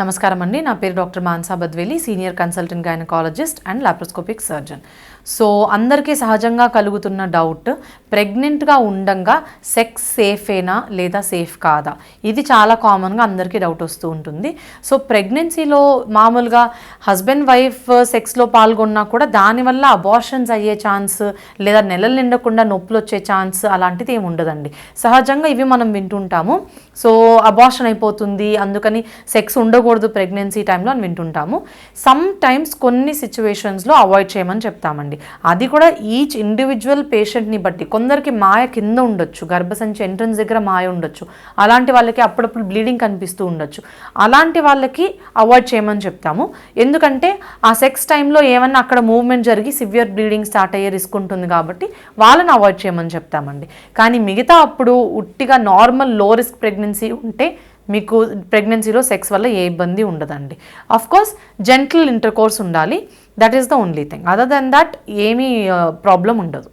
నమస్కారం అండి. నా పేరు doctor Mansa Badveli senior consultant gynaecologist and laparoscopic surgeon so అందరికీ సహజంగా కలుగుతున్న డౌట్ ప్రెగ్నెంట్గా ఉండంగా సెక్స్ సేఫేనా లేదా సేఫ్ కాదా? ఇది చాలా కామన్గా అందరికీ డౌట్ వస్తూ ఉంటుంది. సో ప్రెగ్నెన్సీలో మామూలుగా హస్బెండ్ వైఫ్ సెక్స్లో పాల్గొన్నా కూడా దానివల్ల అబార్షన్స్ అయ్యే ఛాన్స్ లేదా నెలలు నిండకుండా నొప్పులు వచ్చే ఛాన్స్ అలాంటిది ఏమి ఉండదండి. సహజంగా ఇవి మనం వింటుంటాము. సో అబార్షన్ అయిపోతుంది అందుకని సెక్స్ ఉండకూడదు ప్రెగ్నెన్సీ టైంలో అని వింటుంటాము. సమ్ టైమ్స్ కొన్ని సిచ్యువేషన్స్లో అవాయిడ్ చేయమని చెప్తామండి. అది కూడా ఈచ్ ఇండివిజువల్ పేషెంట్ని బట్టి. కొందరికి మాయ కింద ఉండొచ్చు గర్భసంచి ఎంట్రన్స్ దగ్గర మాయ ఉండొచ్చు. అలాంటి వాళ్ళకి అప్పుడప్పుడు బ్లీడింగ్ కనిపిస్తూ ఉండొచ్చు. అలాంటి వాళ్ళకి అవాయిడ్ చేయమని చెప్తాము. ఎందుకంటే ఆ సెక్స్ టైంలో ఏమన్నా అక్కడ మూవ్మెంట్ జరిగి సివియర్ బ్లీడింగ్ స్టార్ట్ అయ్యే రిస్క్ ఉంటుంది కాబట్టి వాళ్ళని అవాయిడ్ చేయమని చెప్తామండి. కానీ మిగతా అప్పుడు ఉట్టిగా నార్మల్లో రిస్క్ ప్రెగ్నెన్సీ ఉంటే మీకు ప్రెగ్నెన్సీలో సెక్స్ వల్ల ఏ ఇబ్బంది ఉండదండి. కోర్స్ జెంటల్ ఇంటర్ కోర్స్ ఉండాలి. That is the only thing other than that ఏమీ uh, ప్రాబ్లం ఉండదు.